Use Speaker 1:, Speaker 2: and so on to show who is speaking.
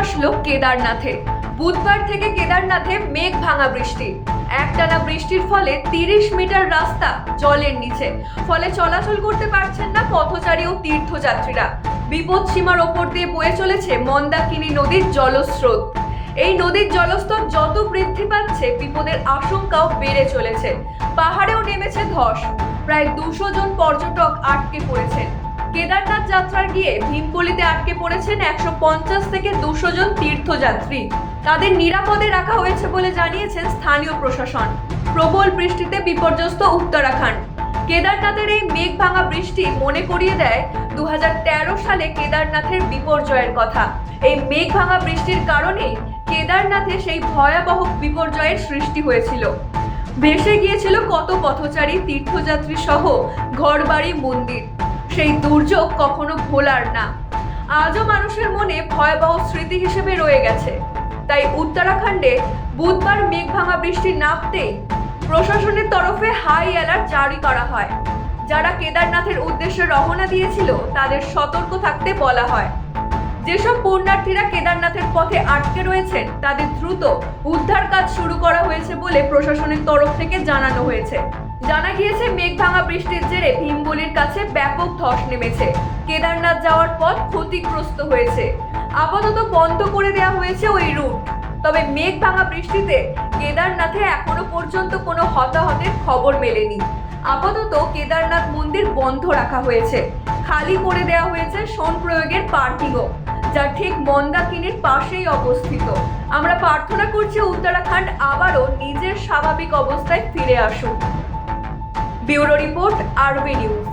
Speaker 1: আসলো কেদারনাথে। বুধবার থেকে কেদারনাথে মেঘ ভাঙা বৃষ্টি। একটানা বৃষ্টির ফলে তিরিশ মিটার রাস্তা জলের নিচে। ফলে চলাচল করতে পারছেন না পথচারী ও তীর্থযাত্রীরা। বিপদ সীমার ওপর দিয়ে বয়ে চলেছে মন্দাকিনী নদীর জলস্রোত। এই নদীর জলস্তর যত বৃদ্ধি পাচ্ছে, বিপদের আশঙ্কাও বেড়ে চলেছে। পাহাড়েও নেমেছে ধস। প্রায় দুশো জন পর্যটক আটকে পড়েছেন কেদারনাথ যাত্রার গিয়ে ভীমপলিতে আটকে পড়েছেন একশো পঞ্চাশ থেকে দুশো জন তীর্থযাত্রী। তাদের নিরাপদে রাখা হয়েছে বলে জানিয়েছেন স্থানীয় প্রশাসন। প্রবল বৃষ্টিতে বিপর্যস্ত উত্তরাখণ্ড। কেদারনাথের এই মেঘ ভাঙা বৃষ্টি মনে করিয়ে দেয় দু হাজার তেরো সালে কেদারনাথের বিপর্যয়ের কথা। এই মেঘ ভাঙা বৃষ্টির কারণে কেদারনাথে সেই ভয়াবহ বিপর্যয়ের সৃষ্টি হয়েছিল। ভেসে গিয়েছিল কত পথচারী তীর্থযাত্রী সহ ঘরবাড়ি, মন্দির। সেই দুর্যোগ কখনো ভোলার না। আজও মানুষের মনে ভয়াবহ স্মৃতি হিসেবে রয়ে গেছে। তাই উত্তরাখণ্ডে বুধবার মেঘ ভাঙা বৃষ্টি নামতেই প্রশাসনের তরফে হাই অ্যালার্ট জারি করা হয়। যারা কেদারনাথের উদ্দেশ্যে রওনা দিয়েছিল, তাদের সতর্ক থাকতে বলা হয়। যেসব পুণ্যার্থীরা কেদারনাথের পথে আটকে রয়েছেন, তাদের দ্রুত উদ্ধার কাজ শুরু করা হয়েছে বলে প্রশাসনের তরফ থেকে জানানো হয়েছে। জানা গিয়েছে মেঘ ভাঙা বৃষ্টির জেরে ভীমবলির কাছে ব্যাপক ধস নেমেছে। কেদারনাথ যাওয়ার পথ ক্ষতিগ্রস্ত হয়েছে। আপাতত বন্ধ করে দেওয়া হয়েছে ওই রুট তবে মেঘ ভাঙা বৃষ্টিতে কেদারনাথে এখনও পর্যন্ত কোনো হতাহতের খবর মেলেনি। আপাতত কেদারনাথ মন্দির বন্ধ রাখা হয়েছে। খালি করে দেওয়া হয়েছে সোন প্রয়োগের পার্কিংও, যা ঠিক মন্দাকিনীর পাশেই অবস্থিত। আমরা প্রার্থনা করছি, উত্তরাখণ্ড আবারও নিজের স্বাভাবিক অবস্থায় ফিরে আসুক। Bureau report RB news.